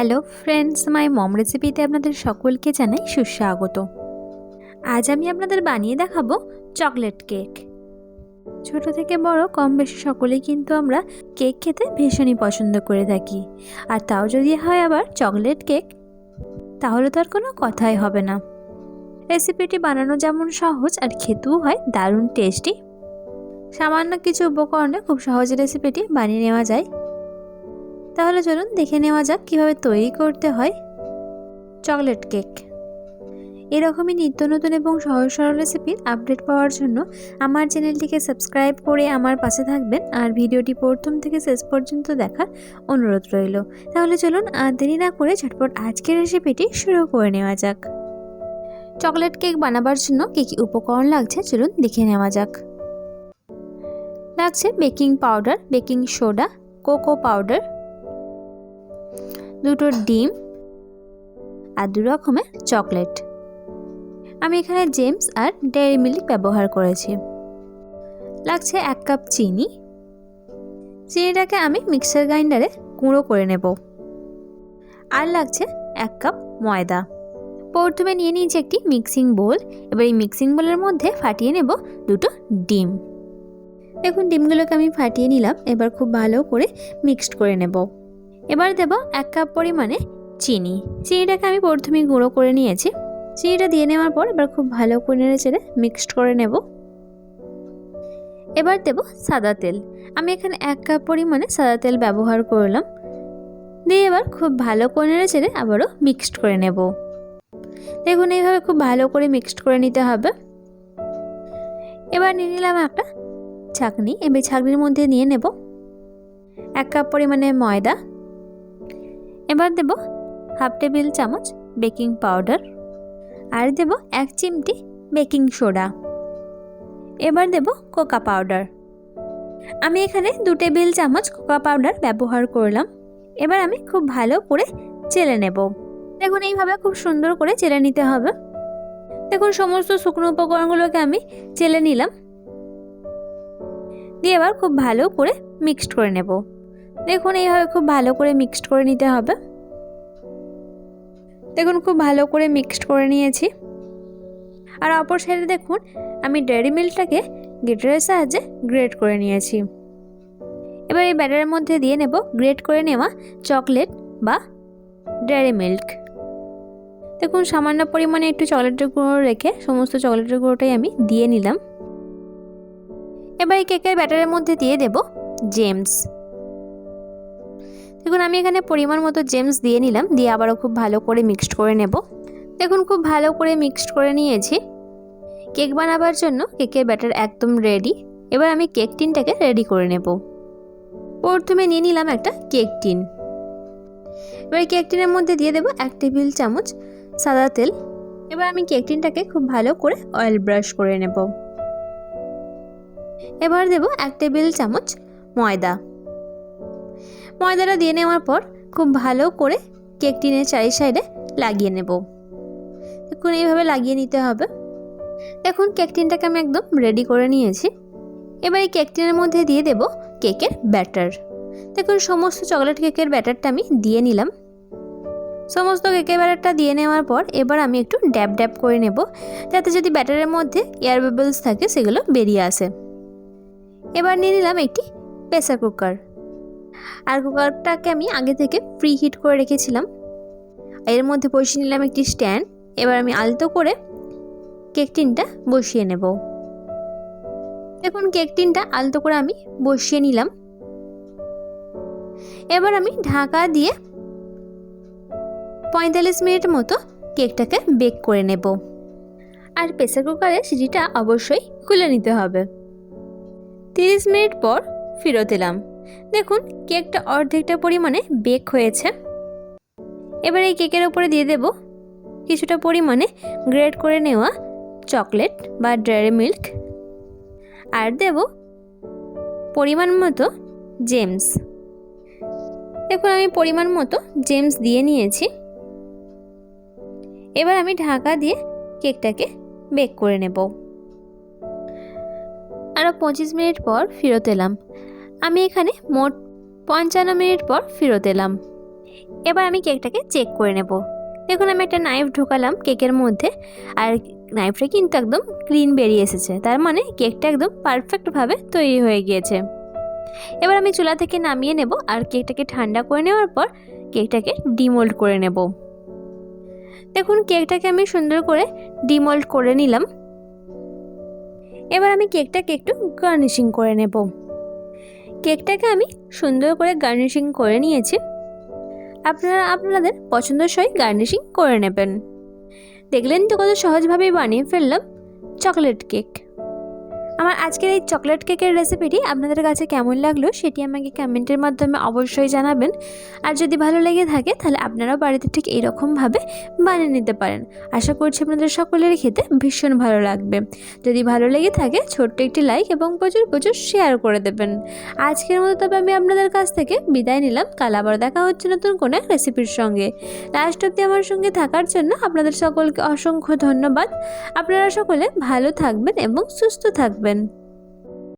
Hello friends মাই মম রেসিপিতে আপনাদের সকলকে জানাই সুস্বাগত। আজ আমি আপনাদের বানিয়ে দেখাবো চকলেট কেক ছোট থেকে বড়, কম বেশি সকলেই কিন্তু আমরা কেক খেতে ভীষণই পছন্দ করে থাকি। আর তাও যদি হয় আবার চকলেট কেক তাহলে তো আর কোনো কথাই হবে না। রেসিপিটি বানানো যেমন সহজ আর খেতেও হয় দারুণ টেস্টি সামান্য কিছু উপকরণে খুব সহজে রেসিপিটি বানিয়ে নেওয়া যায়। তাহলে চলুন দেখে নেওয়া যাক কীভাবে তৈরি করতে হয় চকলেট কেক। এরকমই নিত্য নতুন এবং সহজ সরল রেসিপির আপডেট পাওয়ার জন্য আমার চ্যানেলটিকে সাবস্ক্রাইব করে আমার পাশে থাকবেন আর ভিডিওটি প্রথম থেকে শেষ পর্যন্ত দেখার অনুরোধ রইল। তাহলে চলুন আর দেরি না করে ঝটপট আজকের রেসিপিটি শুরু করে নেওয়া যাক। চকলেট কেক বানাবার জন্য কী কী উপকরণ লাগছে চলুন দেখে নেওয়া যাক। লাগছে baking powder, baking soda, cocoa powder দুটো ডিম আর দু রকমের চকলেট। আমি এখানে জেমস আর ডেয়ারি মিল্ক ব্যবহার করেছি। লাগছে এক কাপ চিনি। চিনিটাকে আমি মিক্সার গ্রাইন্ডারে গুঁড়ো করে নেব। আর লাগছে এক কাপ ময়দা। প্রথমে নিয়ে নিয়েছি একটি মিক্সিং বোল। এবার এই মিক্সিং বোলের মধ্যে ফাটিয়ে নেব দুটো ডিম। দেখুন, ডিমগুলোকে আমি ফাটিয়ে নিলাম। এবার খুব ভালো করে মিক্সড করে নেব। এবার দেব এক কাপ পরিমাণে চিনি। চিনিটাকে আমি প্রথমেই গুঁড়ো করে নিয়েছি। চিনিটা দিয়ে নেওয়ার পর এবার খুব ভালো করে নেড়ে চেড়ে মিক্সড করে নেব। এবার দেব সাদা তেল। আমি এখানে এক কাপ পরিমাণে সাদা তেল ব্যবহার করলাম। দিয়ে এবার খুব ভালো করে নেড়ে চেড়ে আবারও মিক্সড করে নেব। দেখুন, এইভাবে খুব ভালো করে মিক্সড করে নিতে হবে। এবার নিয়ে নিলাম একটা ছাঁকনি এবার ছাঁকনির মধ্যে নিয়ে নেব। এক কাপ পরিমাণে ময়দা। এবার দেব হাফ টেবিল চামচ বেকিং পাউডার আর দেব এক চিমটি বেকিং সোডা। এবার দেব কোকা পাউডার। আমি এখানে দু টেবিল চামচ কোকা পাউডার ব্যবহার করলাম। এবার আমি খুব ভালো করে চেলে নেব। দেখুন, এইভাবে খুব সুন্দর করে চেলে নিতে হবে। দেখুন, সমস্ত শুকনো উপকরণগুলোকে আমি চেলে নিলাম। দিয়ে এবার খুব ভালো করে মিক্সড করে নেব। দেখুন, এইভাবে খুব ভালো করে মিক্সড করে নিতে হবে। দেখুন, খুব ভালো করে মিক্সড করে নিয়েছি। আর অপর সাইডে দেখুন, আমি ডেয়ারি মিল্কটাকে গ্রেটারের সাহায্যে গ্রেট করে নিয়েছি। এবার এই ব্যাটারের মধ্যে দিয়ে নেব গ্রেট করে নেওয়া চকলেট বা ডেয়ারি মিল্ক দেখুন, সামান্য পরিমাণে একটু চকলেটের গুঁড়ো রেখে সমস্ত চকলেটের গুঁড়োটাই আমি দিয়ে নিলাম। এবার এই কেকের ব্যাটারের মধ্যে দিয়ে দেব জেমস দেখুন, আমি এখানে পরিমাণ মতো জেমস দিয়ে নিলাম, দিয়ে আবারও খুব ভালো করে মিক্সড করে নেব। দেখুন, খুব ভালো করে মিক্সড করে নিয়েছি। কেক বানাবার জন্য কেকের ব্যাটার একদম রেডি এবার আমি কেক টিনটাকে রেডি করে নেব। প্রথমে নিয়ে নিলাম একটা কেক টিন। এবার কেক টিনের মধ্যে দিয়ে দেবো এক টেবিল চামচ সাদা তেল। এবার আমি কেক টিনটাকে খুব ভালো করে অয়েল ব্রাশ করে নেব। এবার দেব এক টেবিল চামচ ময়দা। ময়দাটা দিয়ে নেওয়ার পর খুব ভালো করে কেক টিনের চারি সাইডে লাগিয়ে নেব। দেখুন এইভাবে লাগিয়ে নিতে হবে। দেখুন কেক টিনটাকে আমি একদম রেডি করে নিয়েছি। এবার এই কেক টিনের মধ্যে দিয়ে দেব কেকের ব্যাটার। দেখুন, সমস্ত চকলেট কেকের ব্যাটারটা আমি দিয়ে নিলাম। সমস্ত কেকের ব্যাটারটা দিয়ে নেওয়ার পর এবার আমি একটু ড্যাব ড্যাব করে নেব। যাতে যদি ব্যাটারের মধ্যে এয়ার বাবলস থাকে, সেগুলো বেরিয়ে আসে। এবার নিয়ে নিলাম একটি প্রেসার কুকার আর কুকারটাকে আমি আগে থেকে প্রি হিট করে রেখেছিলাম। এর মধ্যে বসিয়ে নিলাম একটি স্ট্যান্ড এবার আমি আলতো করে কেক টিনটা বসিয়ে নেব। দেখুন কেক টিনটা আলতো করে আমি বসিয়ে নিলাম। এবার আমি ঢাকা দিয়ে পঁয়তাল্লিশ মিনিট মতো কেকটাকে বেক করে নেব। আর প্রেসার কুকারের সিটিটা অবশ্যই খুলে নিতে হবে। তিরিশ মিনিট পর ফেরত এলাম। দেখুন, কেকটা অর্ধেকটা পরিমাণে বেক হয়েছে। এবার এই কেকের ওপরে দিয়ে দেব কিছুটা পরিমাণে গ্রেড করে নেওয়া চকলেট বা ড্রাই মিল্ক। আর দেব পরিমাণ মতো জেমস। দেখুন, আমি পরিমাণ মতো জেমস দিয়ে নিয়েছি। এবার আমি ঢাকা দিয়ে কেকটাকে বেক করে নেব। আরও পঁচিশ মিনিট পর ফেরত এলাম। আমি এখানে মোট পঞ্চান্ন মিনিট পর ফেরত এলাম। এবার আমি কেকটাকে চেক করে নেব। দেখুন, আমি একটা নাইফ ঢোকালাম কেকের মধ্যে, আর নাইফটা কিন্তু একদম ক্লিন বেরিয়ে এসেছে। তার মানে কেকটা একদম পারফেক্টভাবে তৈরি হয়ে গিয়েছে। এবার আমি চুলা থেকে নামিয়ে নেব, আর কেকটাকে ঠান্ডা করে নেওয়ার পর কেকটাকে ডিমোল্ড করে নেব। দেখুন, কেকটাকে আমি সুন্দর করে ডিমোল্ড করে নিলাম। এবার আমি কেকটাকে একটু গার্নিশিং করে নেব। কেকটাকে আমি সুন্দর করে গার্নিশিং করে নিয়েছি। আপনারা আপনাদের পছন্দসই গার্নিশিং করে নেবেন। দেখলেন তো কত সহজভাবেই বানিয়ে ফেললাম চকলেট কেক। আমার আজকের এই চকলেট কেকের রেসিপিটি আপনাদের কাছে কেমন লাগল সেটি আমাকে কমেন্টের মাধ্যমে অবশ্যই জানাবেন। আর যদি ভালো লেগে থাকে, তাহলে আপনারাও বাড়িতে ঠিক এইরকমভাবে বানিয়ে নিতে পারেন। আশা করছি আপনাদের সকলের খেতে ভীষণ ভালো লাগবে। যদি ভালো লেগে থাকে, ছোট্ট একটি লাইক এবং প্রচুর প্রচুর শেয়ার করে দেবেন। আজকের মতো তবে আমি আপনাদের কাছ থেকে বিদায় নিলাম। কাল আবার দেখা হচ্ছে নতুন কোনো এক রেসিপির সঙ্গে। লাস্ট অব্দি আমার সঙ্গে থাকার জন্য আপনাদের সকলকে অসংখ্য ধন্যবাদ। আপনারা সকলে ভালো থাকবেন এবং সুস্থ থাকবেন। করবেন